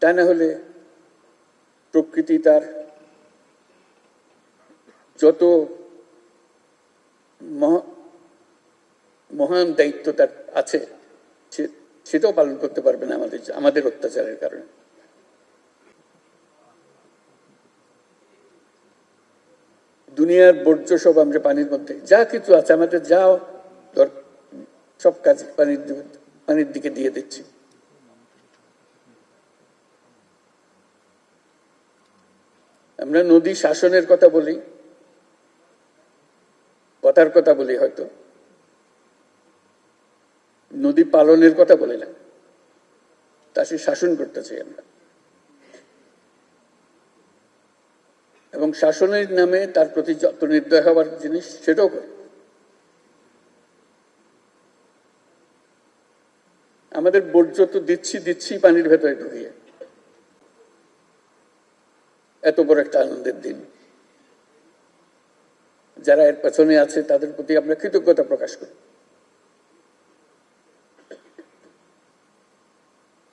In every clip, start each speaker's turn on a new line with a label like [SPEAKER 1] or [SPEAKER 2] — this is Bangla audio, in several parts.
[SPEAKER 1] তা না হলে প্রকৃতি তার যত মহা- মহান দায়িত্ব তার আছে সেটাও পালন করতে পারবে না আমাদের আমাদের অত্যাচারের কারণে। দুনিয়ার বর্জ্য সব আমরা পানির মধ্যে, যা কিছু আছে আমাদের, যা সব কাজ পানির পানির দিকে দিয়ে দিচ্ছি। আমরা নদী শাসনের কথা বলি, কথার কথা বলি হয়তো। নদী পালনের কথা বলি না। তা সে শাসন করতে চাই আমরা। এবং শাসনের নামে তার প্রতি যত নির্দয় হওয়ার জিনিস সেটাও করি। আমাদের বর্জ্য তো দিচ্ছি দিচ্ছি, পানির ভেতরে ঢুকিয়ে। এত বড় একটা আনন্দের দিন। যারা এর পেছনে আছে, তাদের প্রতি আমরা কৃতজ্ঞতা প্রকাশ করি।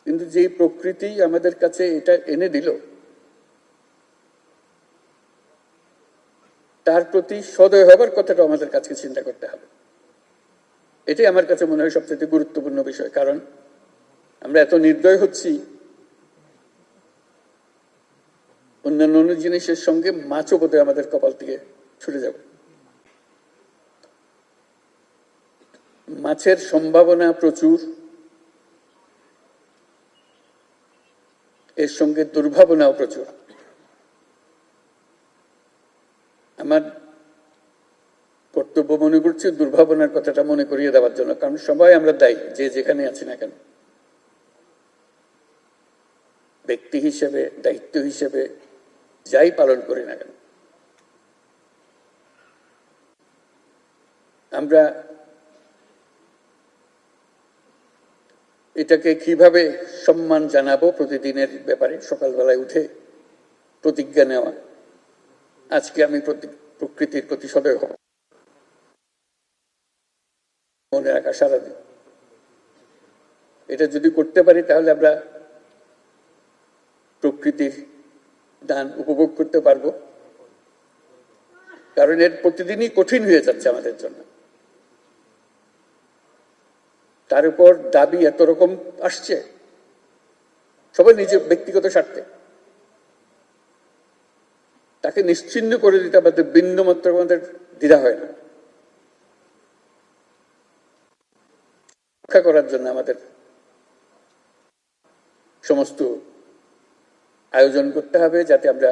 [SPEAKER 1] কিন্তু যেই প্রকৃতি আমাদের কাছে এটা এনে দিল, তার প্রতি সদয় হবার কথাটা আমাদের কাছে চিন্তা করতে হবে। এটাই আমার কাছে মনে হয় সবচেয়ে গুরুত্বপূর্ণ বিষয়। কারণ আমরা এত নির্দয় হচ্ছি অন্যান্য অন্য জিনিসের সঙ্গে মাছও বোধহয় আমাদের কপাল থেকে ছুটে যাবে। মাছের সম্ভাবনা প্রচুর। এর সঙ্গে দুর্ভাবনাও প্রচুর। আমার কর্তব্য মনে করছি দুর্ভাবনার কথাটা মনে করিয়ে দেওয়ার জন্য, কারণ সবাই আমরা দায়ী, যে যেখানে আছি না কেন। ব্যক্তি হিসেবে, দায়িত্ব হিসেবে যাই পালন করি না কেন। আমরা এটাকে কীভাবে সম্মান জানাব প্রতিদিনের ব্যাপারে? সকালবেলায় উঠে প্রতিজ্ঞা নেওয়া। আজকে আমি প্রকৃতির প্রতি সদয় হব। মনে রাখা সারাদিন। এটা যদি করতে পারি তাহলে আমরা প্রকৃতির দান উপভোগ করতে পারব। কারণ এর প্রতিদিনই কঠিন হয়ে যাচ্ছে আমাদের জন্য। তার উপর দাবি এত রকম আসছে, সবাই নিজের ব্যক্তিগত স্বার্থে। তাকে নিশ্চিন্ন করে দিতে আমাদের বিন্দু মাত্র আমাদের দ্বিধা হয় না। রক্ষা করার জন্য আমাদের সমস্ত আয়োজন করতে হবে যাতে আমরা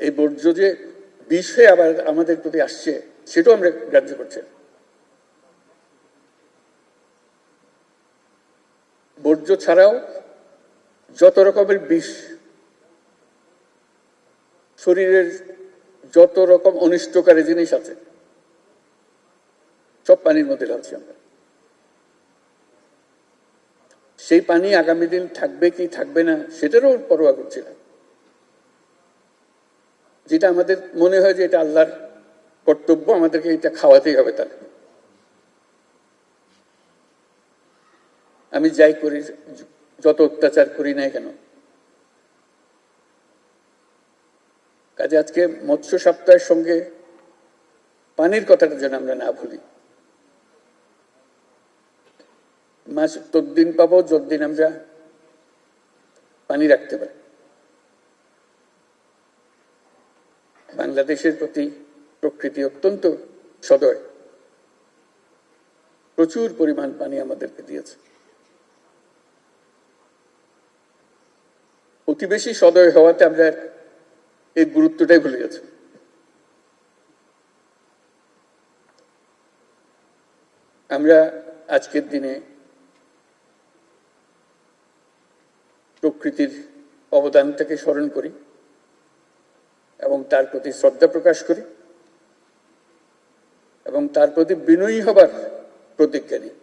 [SPEAKER 1] এই বর্জ্য যে বিষ আবার আমাদের প্রতি আসছে, সেটাও আমরা গ্রাহ্য করছি। বর্জ্য ছাড়াও যত রকমের বিষ, শরীরের যত রকম অনিষ্টকারী জিনিস আছে, সব পানির মধ্যে ঢালছি আমরা। সেই পানি আগামী দিন থাকবে কি থাকবে না, সেটারও পরোয়া করছি না যেটা আমাদের মনে হয় যে এটা আল্লাহর কর্তব্য, আমাদেরকে এটা খাওয়াতেই হবে তার আমি যাই করি, যত অত্যাচার করি না কেন? কাজে আজকে মৎস্য সপ্তাহের সঙ্গে পানির কথাটা যেন আমরা না ভুলি। মাছ ততদিন পাবো, যতদিন আমরা পানি রাখতে পারি। বাংলাদেশের প্রতি প্রকৃতি অত্যন্ত সদয়। প্রচুর পরিমাণ পানি আমাদেরকে দিয়েছে। অতি বেশি সদয় হওয়াতে আমরা এই গুরুত্বটাই ভুলে গেছি। আমরা আজকের দিনে প্রকৃতির অবদানটাকে স্মরণ করি এবং তার প্রতি শ্রদ্ধা প্রকাশ করি এবং তার প্রতি বিনয়ী হবার প্রতিজ্ঞা নিই।